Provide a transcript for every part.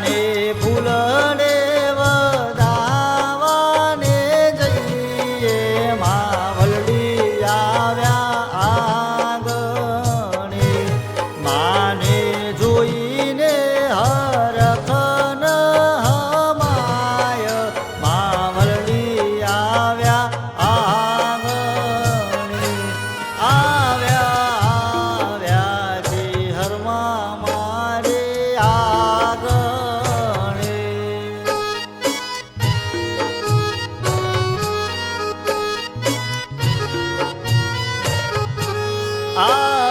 ને ફૂલ Ah.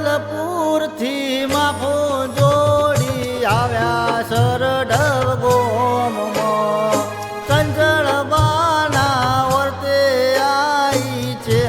પાટલપુરથી માફો જોડી આવ્યા સરડવ ગોમ કંજળ બાના વર્તે આઈ છે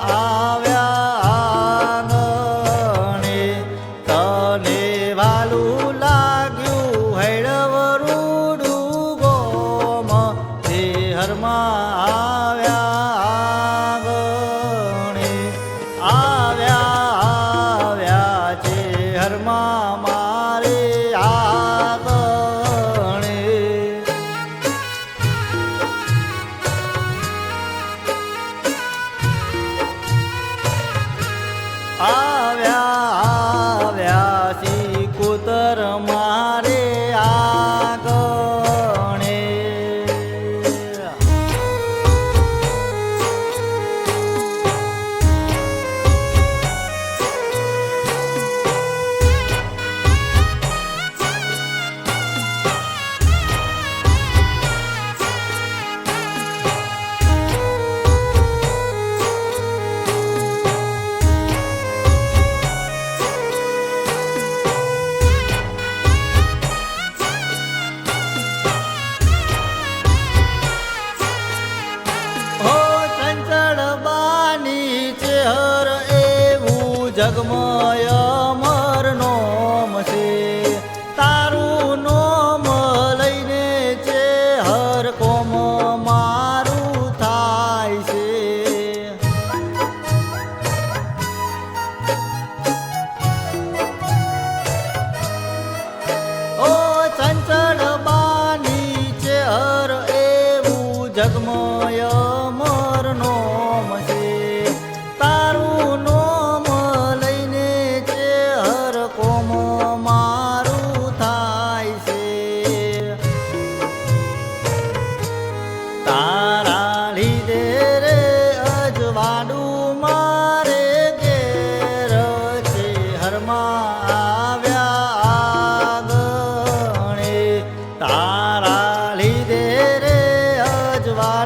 આવ્યા.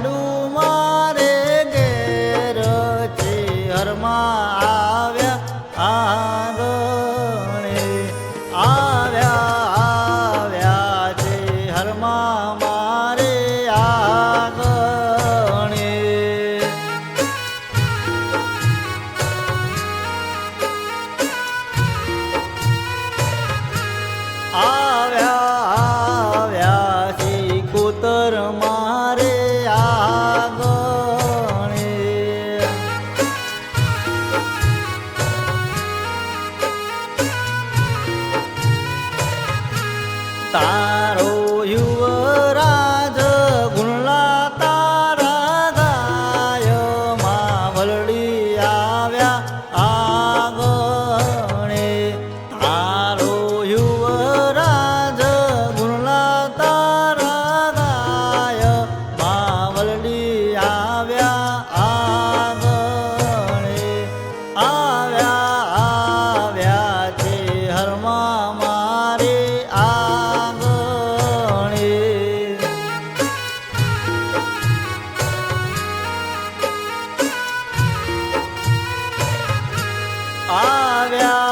يعلمون તારો આવ્યા.